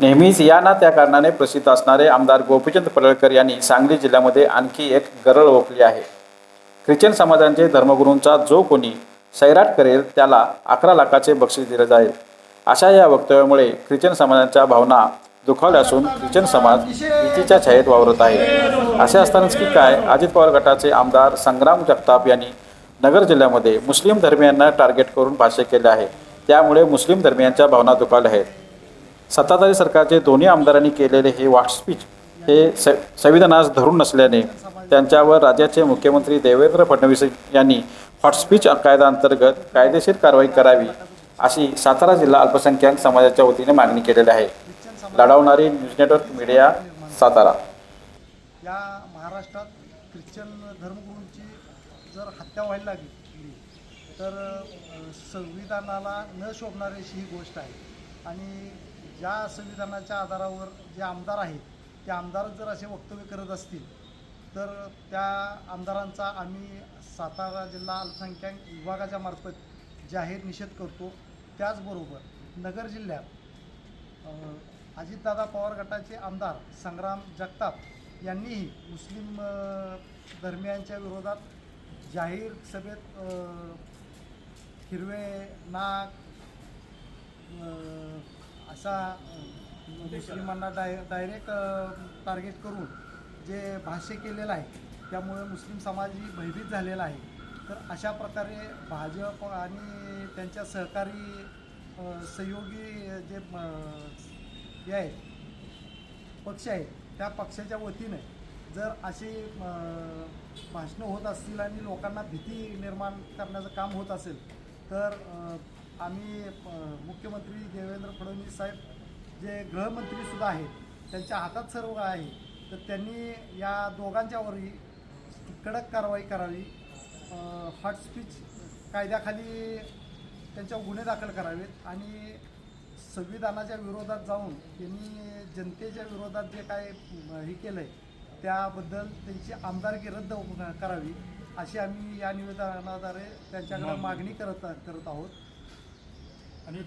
नेहमीच या ना त्या कारणाने प्रसिद्ध असणारे आमदार गोपीचंद पडळकर यांनी सांगली जिल्ह्यामध्ये आणखी एक गरळ ओकली आहे. ख्रिश्चन समाजांचे धर्मगुरूंचा जो कोणी सैराट करेल त्याला अकरा लाखाचे बक्षीस दिले जाईल. अशा या वक्तव्यामुळे ख्रिश्चन समाजांच्या भावना दुखावल्या असून ख्रिश्चन समाज भीतीच्या छायेत वावरत आहे. असे असतानाच की काय अजित पवार गटाचे आमदार संग्राम जगताप यांनी नगर जिल्ह्यामध्ये मुस्लिम धर्मियांना टार्गेट करून भाष्य केले आहे. त्यामुळे मुस्लिम धर्मियांच्या भावना दुखावल्या आहेत. सत्ताधारी सरकारचे दोन्ही आमदारांनी केलेले हे व्हॉटस्पीच हे स संविधानास धरून नसल्याने त्यांच्यावर राज्याचे मुख्यमंत्री देवेंद्र फडणवीस यांनी हॉटस्पीच कायद्याअंतर्गत कायदेशीर कारवाई करावी अशी सातारा जिल्हा अल्पसंख्याक समाजाच्या वतीने मागणी केलेली आहे. लढवणारी न्यूज नेटवर्क मीडिया सातारा. या महाराष्ट्रात ख्रिश्चन धर्मगुरूंची जर हत्या व्हायला लागली तर संविधानाला न शोभणारी अशी ही गोष्ट आहे. आणि ज्या संविधानाच्या आधारावर जे आमदार आहेत ते आमदारच जर असे वक्तव्य करत असतील तर त्या आमदारांचा आम्ही सातारा जिल्हा अल्पसंख्याक विभागाच्या मार्फत जाहीर निषेध करतो. त्याचबरोबर नगर जिल्ह्यात अजितदादा पवार गटाचे आमदार संग्राम जगताप यांनीही मुस्लिम धर्मियांच्या विरोधात जाहीर सभेत हिरवे नाक असा मुस्लिमांना डाय डायरेक्ट टार्गेट करून जे भाष्य केलेलं आहे त्यामुळे मुस्लिम समाजही भयभीत झालेला आहे. तर अशा प्रकारे भाजप आणि त्यांच्या सहकारी सहयोगी जे हे आहेत पक्ष आहेत त्या पक्षाच्या वतीने जर अशी भाषणं होत असतील आणि लोकांना भीती निर्माण करण्याचं काम होत असेल तर आम्ही मुख्यमंत्री देवेंद्र फडणवीस साहेब जे गृहमंत्रीसुद्धा आहेत त्यांच्या हातात सर्व आहे तर त्यांनी या दोघांच्यावरही कडक कारवाई करावी हॉट स्पीच कायद्याखाली त्यांच्यावर गुन्हे दाखल करावेत आणि संविधानाच्या विरोधात जाऊन त्यांनी जनतेच्या विरोधात जे काय हे केलं आहे त्याबद्दल त्यांची आमदारकी रद्द करावी अशी आम्ही या निवेदनाद्वारे त्यांच्याकडे मागणी करत करत आहोत. आणि